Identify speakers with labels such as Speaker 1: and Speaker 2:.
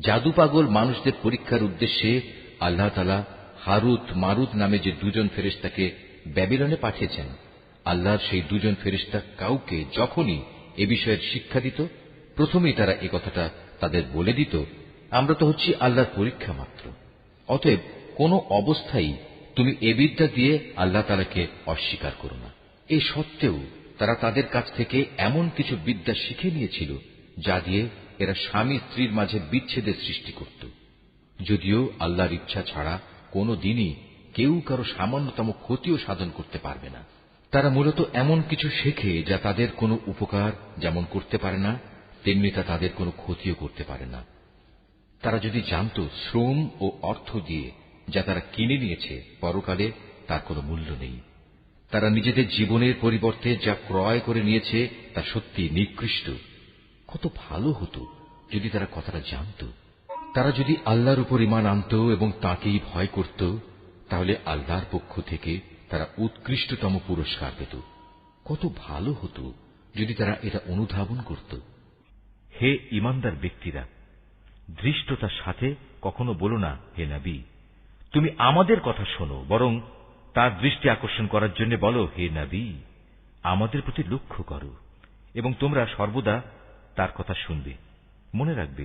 Speaker 1: জাদু পাগল মানুষদের পরীক্ষার উদ্দেশ্যে আল্লাহ তালা হারুত মারুত নামে যে দুজন ফেরিস্তাকে ব্যাবিলনে পাঠিয়েছেন, আল্লাহর সেই দুজন ফেরিস্তা কাউকে যখনই এ বিষয়ের শিক্ষা দিত, প্রথমেই তারা এ কথাটা তাদের বলে দিত, আমরা তো হচ্ছি আল্লাহর পরীক্ষা মাত্র। অতএব কোন অবস্থায় তুমি এ বিদ্যা দিয়ে আল্লাহ তালাকে অস্বীকার করো না। এই সত্ত্বেও তারা তাদের কাছ থেকে এমন কিছু বিদ্যা শিখে নিয়েছিল, যা দিয়ে এরা স্বামী স্ত্রীর মাঝে বিচ্ছেদের সৃষ্টি করত। যদিও আল্লাহর ইচ্ছা ছাড়া কোনো দিনই কেউ কারও সামান্যতম ক্ষতিও সাধন করতে পারবে না। তারা মূলত এমন কিছু শেখে যা তাদের কোনো উপকার যেমন করতে পারে না, তেমনি তা তাদের কোনো ক্ষতিও করতে পারে না। তারা যদি জানত শ্রম ও অর্থ দিয়ে যা তারা কিনে নিয়েছে পরকালে, তার কোনো মূল্য নেই। তারা নিজেদের জীবনের পরিবর্তে যা ক্রয় করে নিয়েছে, তা সত্যি নিকৃষ্ট। কত ভালো হতো যদি তারা কথাটা জানত। তারা যদি আল্লাহর উপর ইমান আনত এবং তাকেই ভয় করত, তাহলে আল্লাহর পক্ষ থেকে তারা উৎকৃষ্টতম পুরস্কার পেত। কত ভালো হতো যদি তারা এটা অনুধাবন করত।
Speaker 2: হে ইমানদার ব্যক্তিরা, ধৃষ্টতার সাথে কখনো বলো না, হে নবী, তুমি আমাদের কথা শোনো, বরং তার দৃষ্টি আকর্ষণ করার জন্য বলো, হে নবী, আমাদের প্রতি লক্ষ্য করো, এবং তোমরা সর্বদা তার কথা শুনবে মনে রাখবে।